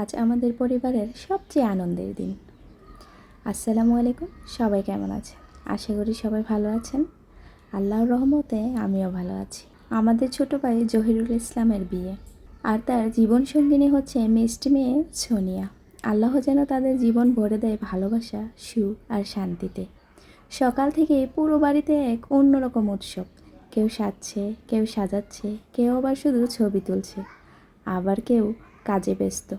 আজ আমাদের পরিবারের সবচেয়ে আনন্দের দিন। আসসালামু আলাইকুম, সবাই কেমন আছে আশা করি সবাই ভালো আছেন। আল্লাহর রহমতে আমিও ভালো আছি। আমাদের ছোট ভাই জহিরুল ইসলামের বিয়ে আর তার জীবন সঙ্গিনী হচ্ছে মিষ্টি মেয়ে সোনিয়া। আল্লাহ যেন তাদের জীবন ভরে দেয় ভালোবাসা, সুখ আর শান্তিতে। সকাল থেকে পুরো বাড়িতে এক অন্যরকম উৎসব। কেউ সাজছে, কেউ সাজাচ্ছে, কেউ আবার শুধু ছবি তুলছে। আবার কেউ কাজে ব্যস্ত।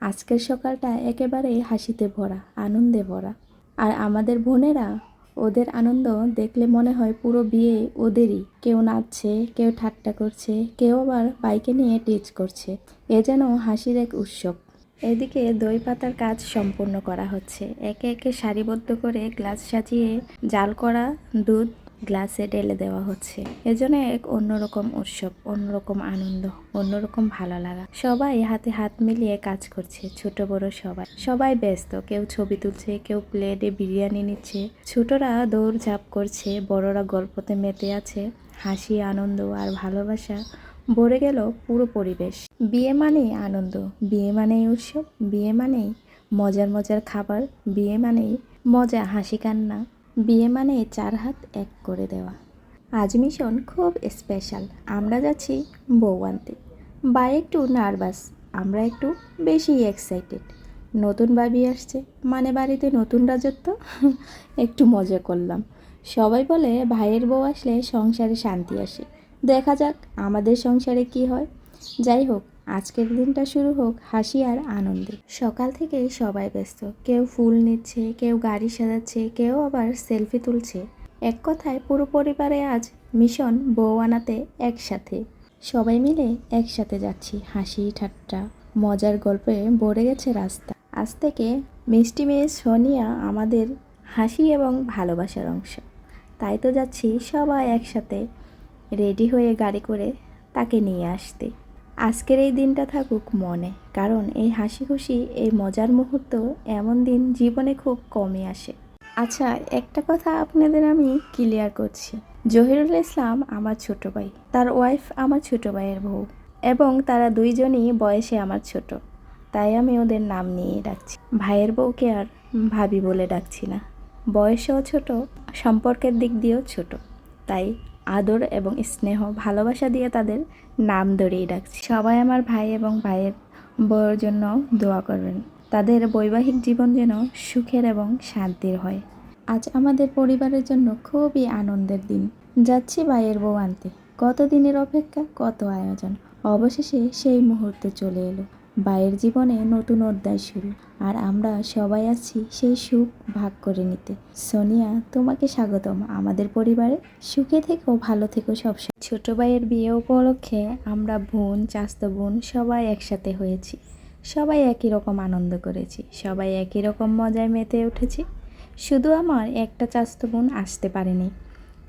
আজকের সকালটা একেবারেই হাসিতে ভরা, আনন্দে ভরা। আর আমাদের বোনেরা, ওদের আনন্দ দেখলে মনে হয় পুরো বিয়ে ওদেরই। কেউ নাচছে, কেউ ঠাট্টা করছে, কেউ আবার বাইকে নিয়ে টিচ করছে। এ যেন হাসির এক উৎসব। এদিকে দই পাতার কাজ সম্পূর্ণ করা হচ্ছে। একে একে সারিবদ্ধ করে গ্লাস সাজিয়ে জাল করা, দুধ গ্লাসে ঢেলে দেওয়া হচ্ছে। এজন্য এক অন্যরকম উৎসব, অন্যরকম আনন্দ, অন্যরকম ভালো লাগা। সবাই হাতে হাত মিলিয়ে কাজ করছে, ছোট বড় সবাই। সবাই ব্যস্ত, কেউ ছবি তুলছে, কেউ প্লেটে বিরিয়ানি নিচ্ছে। ছোটরা দৌড়ঝাঁপ করছে, বড়রা গল্পতে মেতে আছে। হাসি, আনন্দ আর ভালোবাসা ভরে গেল পুরো পরিবেশ। বিয়ে মানেই আনন্দ, বিয়ে মানেই উৎসব, বিয়ে মানেই মজার মজার খাবার, বিয়ে মানেই মজা, হাসি, কান্না। বিয়ে মানে চার হাত এক করে দেওয়া। আজ মিশন খুব স্পেশাল আমরা যাচ্ছি বউ আনতে বা একটু নার্ভাস আমরা একটু বেশি এক্সাইটেড নতুন বাবি আসছে মানে বাড়িতে নতুন রাজত্ব? একটু মজা করলাম। সবাই বলে ভাইয়ের বউ আসলে সংসারে শান্তি আসে। দেখা যাক আমাদের সংসারে কি হয়। যাই হোক আজকের দিনটা শুরু হোক হাসি আর আনন্দে। সকাল থেকে সবাই ব্যস্ত। কেউ ফুল নিচ্ছে, কেউ গাড়ি সাজাচ্ছে, কেউ আবার সেলফি তুলছে। এক কথায় পুরো পরিবারে আজ মিশন বউ আনাতে একসাথে। সবাই মিলে একসাথে যাচ্ছি হাসি ঠাট্টা। মজার গল্পে ভরে গেছে রাস্তা। আজ থেকে মিষ্টি মেয়ে সোনিয়া আমাদের হাসি এবং ভালোবাসার অংশ। তাই তো যাচ্ছি সবাই একসাথে। রেডি হয়ে গাড়ি করে তাকে নিয়ে আসতে। আজকের এই দিনটা থাকুক মনে, কারণ এই হাসি খুশি এই মজার মুহূর্ত এমন দিন জীবনে খুব কমই আসে। আচ্ছা একটা কথা আপনাদের আমি ক্লিয়ার করছি। জহিরুল ইসলাম আমার ছোট ভাই, তার ওয়াইফ আমার ছোট ভাইয়ের বউ, এবং তারা দুইজনই বয়সে আমার ছোট। তাই আমি ওদের নাম নিয়ে ডাকছি। ভাইয়ের বউকে আর ভাবি বলে ডাকছি না। বয়সেও ছোট, সম্পর্কের দিক দিয়েও ছোট। তাই আদর এবং স্নেহ, ভালোবাসা দিয়ে তাদের নাম ধরেই ডাকছি। সবাই আমার ভাই এবং ভাইয়ের বউয়ের জন্য দোয়া করবেন। তাদের বৈবাহিক জীবন যেন সুখের এবং শান্তির হয়। আজ আমাদের পরিবারের জন্য খুবই আনন্দের দিন। যাচ্ছি ভাইয়ের বউ আনতে। কত দিনের অপেক্ষা, কত আয়োজন? অবশেষে সেই মুহূর্তে চলে এলো। ভাইয়ের জীবনে নতুন অধ্যায় শুরু, আর আমরা সবাই আছি সেই সুখ ভাগ করে নিতে। সোনিয়া, তোমাকে স্বাগতম। আমাদের পরিবারে সুখে থেকো, ভালো থেকো সব ছোট ভাইয়ের বিয়ে উপলক্ষে আমরা বোন, চাস্তো বোন সবাই একসাথে হয়েছি। সবাই একই রকম আনন্দ করেছি, সবাই একই রকম মজায় মেতে উঠেছি। শুধু আমার একটা চাস্তো বোন আসতে পারেনি,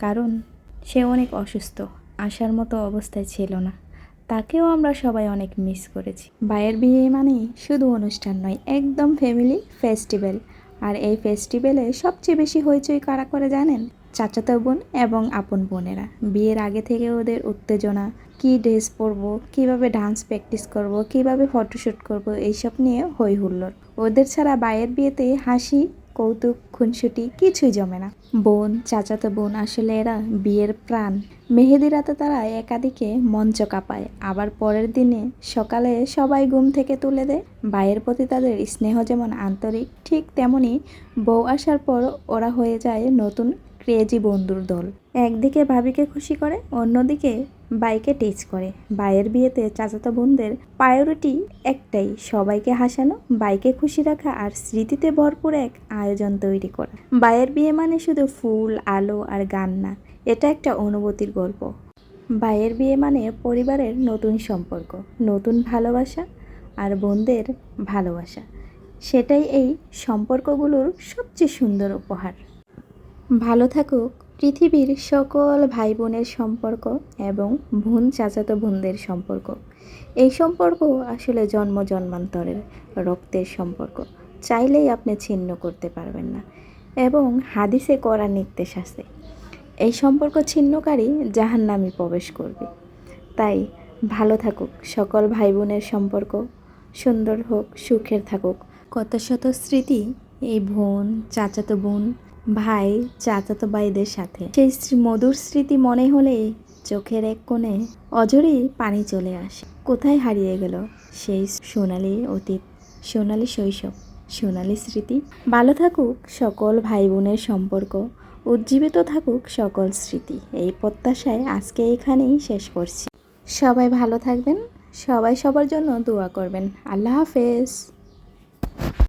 কারণ সে অনেক অসুস্থ, আসার মতো অবস্থায় ছিল না। তাকেও আমরা সবাই অনেক মিস করেছি। ভাইয়ের বিয়ে মানে শুধু অনুষ্ঠান নয়, একদম ফ্যামিলি ফেস্টিভ্যাল আর এই ফেস্টিভ্যালে সবচেয়ে বেশি হইচই কারা করে জানেন? চাচাতো বোন এবং আপন বোনেরা। বিয়ের আগে থেকে ওদের উত্তেজনা, কী ড্রেস পরবো, কীভাবে ডান্স প্র্যাকটিস করব, কীভাবে ফটোশ্যুট করব, এইসব নিয়ে হই হুল্লোড়। ওদের ছাড়া ভাইয়ের বিয়েতে হাসি কৌতুক, খুনসুটি, কিছুই জমে না। বোন, চাচাতো বোন আসলে এরা বিয়ের প্রাণ। মেহেদি রাতে তারা একাদিকে মঞ্চ কাঁপায়। আবার পরের দিনে সকালে সবাই ঘুম থেকে তুলে দেয়। বাইয়ের প্রতি তাদের স্নেহ যেমন আন্তরিক, ঠিক তেমনই বউ আসার পর ওরা হয়ে যায় নতুন ক্রেজি বন্ধুর দল। একদিকে ভাবিকে খুশি করে, অন্যদিকে বাইকে টেচ করে। বাইয়ের বিয়েতে চাচাতো বোনদের প্রায়োরিটি একটাই, সবাইকে হাসানো, বাইকে খুশি রাখা আর স্মৃতিতে ভরপুর এক আয়োজন তৈরি করা। বাইয়ের বিয়ে মানে শুধু ফুল, আলো আর গান না, এটা একটা অনুভূতির গল্প। বাইয়ের বিয়ে মানে পরিবারের নতুন সম্পর্ক, নতুন ভালোবাসা আর বোনদের ভালোবাসা। সেটাই এই সম্পর্কগুলোর সবচেয়ে সুন্দর উপহার। ভালো থাকুক। পৃথিবীর সকল ভাই বোনের সম্পর্ক এবং বোন চাচাতো বোনদের সম্পর্ক। এই সম্পর্ক আসলে জন্ম জন্মান্তরের রক্তের সম্পর্ক। চাইলেই আপনি ছিন্ন করতে পারবেন না এবং হাদিসে করা নির্দেশ আছে। এই সম্পর্ক ছিন্নকারী জাহান্নামে প্রবেশ করবে। তাই ভালো থাকুক। সকল ভাই বোনের সম্পর্ক সুন্দর হোক, সুখের থাকুক। কত শত স্মৃতি এই বোন, চাচাতো বোন ভাই, চাচাতো ভাইদের সাথে। সেই মধুর স্মৃতি মনে হলে চোখের এক কোণে অজরেই পানি চলে আসে। কোথায় হারিয়ে গেল সেই সোনালি অতীত, সোনালি শৈশব, সোনালি স্মৃতি? ভালো থাকুক সকল ভাই বোনের সম্পর্ক, উজ্জীবিত থাকুক সকল স্মৃতি। এই প্রত্যাশায় আজকে এখানেই শেষ করছি। সবাই ভালো থাকবেন, সবাই সবার জন্য দোয়া করবেন। আল্লাহ হাফেজ।